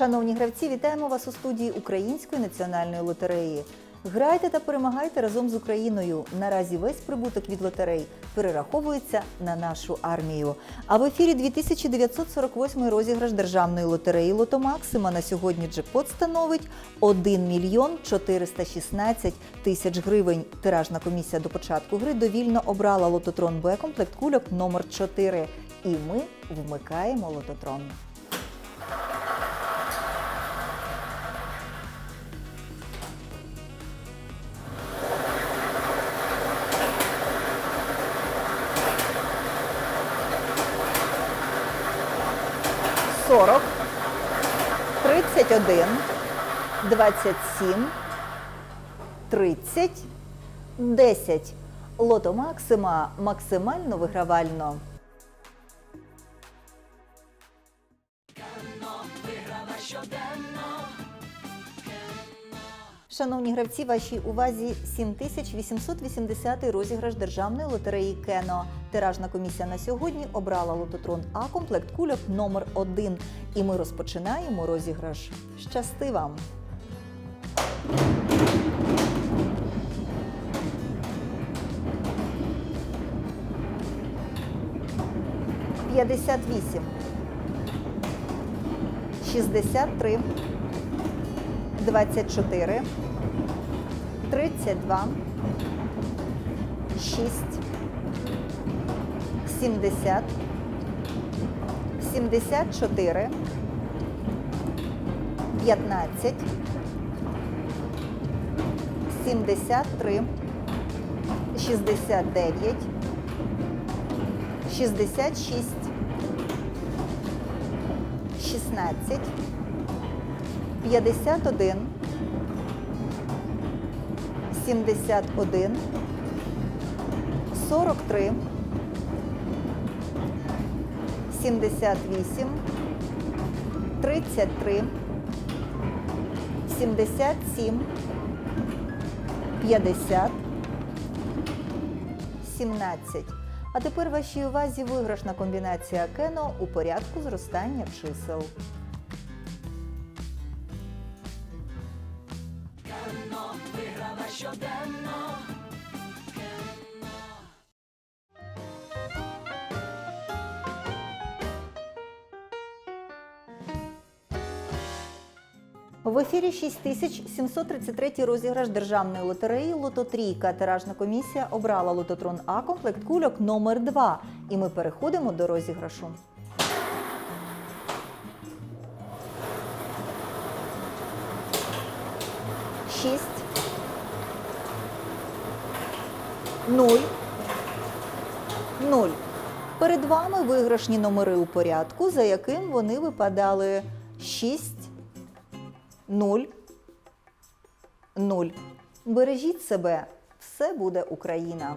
Шановні гравці, вітаємо вас у студії Української національної лотереї. Грайте та перемагайте разом з Україною. Наразі весь прибуток від лотерей перераховується на нашу армію. А в ефірі 2948 розіграш державної лотереї Лото Максима на сьогодні джекпот становить 1 мільйон 416 тисяч гривень. Тиражна комісія до початку гри довільно обрала лототрон Б комплект кульок номер 4. І ми вмикаємо лототрон. Сорок, тридцять один, двадцять сім, тридцять, десять. Лото Максима максимально вигравально. Шановні гравці, вашій увазі 7880 розіграш державної лотереї Кено. Тиражна комісія на сьогодні обрала лототрон А комплект кульок номер 1 І ми розпочинаємо розіграш. Щасти вам! П'ятдесят вісім. Шістдесят три. 24, 32, 6, 70, 74, 15, 73, 69, 66, 16, 51, 71, 43, 78, 33, 77, 50, 17. А тепер вашій увазі виграшна комбінація кено у порядку зростання чисел. В ефірі 6733 розіграш державної лотереї Лототрійка. Тиражна комісія обрала лототрон А комплект кульок номер 2 І ми переходимо до розіграшу. Шість. Нуль. Нуль. Перед вами виграшні номери у порядку, за яким вони випадали 6, 0, 0. Бережіть себе, все буде Україна.